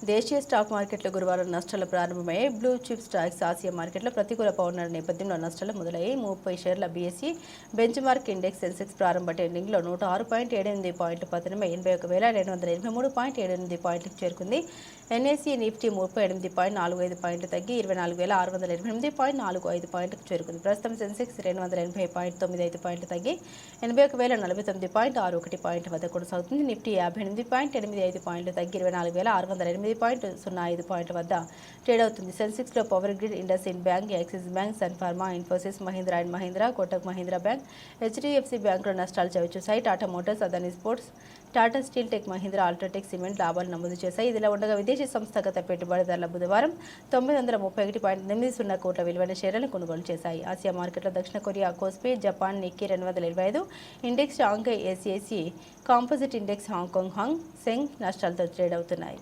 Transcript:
దేశీయ స్టాక్ మార్కెట్లో గురువారం నష్టాలు ప్రారంభమయ్యాయి. బ్లూ చిప్ స్టాక్స్ ఆసియా మార్కెట్లో ప్రతికూల పౌర్ణమి నేపథ్యంలో నష్టాలు మొదలయ్యాయి. ముప్పై షేర్ల BSE benchmark index Sensex ప్రారంభ ట్రేడింగ్లో నూట ఆరు పాయింట్ ఏడు ఎనిమిది పాయింట్లు పతనమై ఎనభై ఒక వేల రెండు వందల ఎనభై మూడు పాయింట్ ఏడు ఎనిమిది పాయింట్లకు చేరుకుంది. ఎన్ఏసీ నిఫ్టీ ముప్పై ఎనిమిది పాయింట్ నాలుగు ఐదు పాయింట్లు తగ్గి ఇరవై నాలుగు వేల ఆరు వందల ఎనభై ఎనిమిది పాయింట్ నాలుగు ఐదు పాయింట్లకు చేరుకుంది. ప్రస్తుతం సెన్సెక్స్ రెండు వందల ఎనభై పాయింట్ తొమ్మిది ఐదు పాయింట్లు తగ్గి ఎనభై ఒక వేల నలభై తొమ్మిది పాయింట్ ఆరు ఒకటి పాయింట్ వద్ద కొనసాగుతుంది. నిఫ్టీ యాభై ఎనిమిది పాయింట్ ఎనిమిది ఐదు పాయింట్లు తగ్గి ఇరవై నాలుగు వేల ఆరు వందల ఎనిమిది పాయింట్ సున్నా ఐదు పాయింట్ వద్ద ట్రేడ్ అవుతుంది. సెన్సెక్స్లో Power Grid IndusInd Bank Axis Bank Sun Pharma Infosys Mahindra and Mahindra Kotak Mahindra Bank HDFC బ్యాంకులో నష్టాలు చవిచూశాయి. Tata Motors Adani Ports Tata Steel Tech Mahindra UltraTech Cement లాభాలు నమోదు చేశాయి. ఇదిలా ఉండగా విదేశీ సంస్థాగత పెట్టుబడిదారుల బుధవారం తొమ్మిది వందల ముప్పై ఒకటి పాయింట్ ఎనిమిది సున్నా కోట్ల విలువైన షేర్లను కొనుగోలు చేశాయి. ఆసియా మార్కెట్లో దక్షిణ కొరియా కోస్పే జపాన్ నిక్కీ రెండు వందల ఇరవై ఐదు index Shanghai ఏసీఏసీ composite index Hong Kong Hang Seng నష్టాలతో ట్రేడ్ అవుతున్నాయి.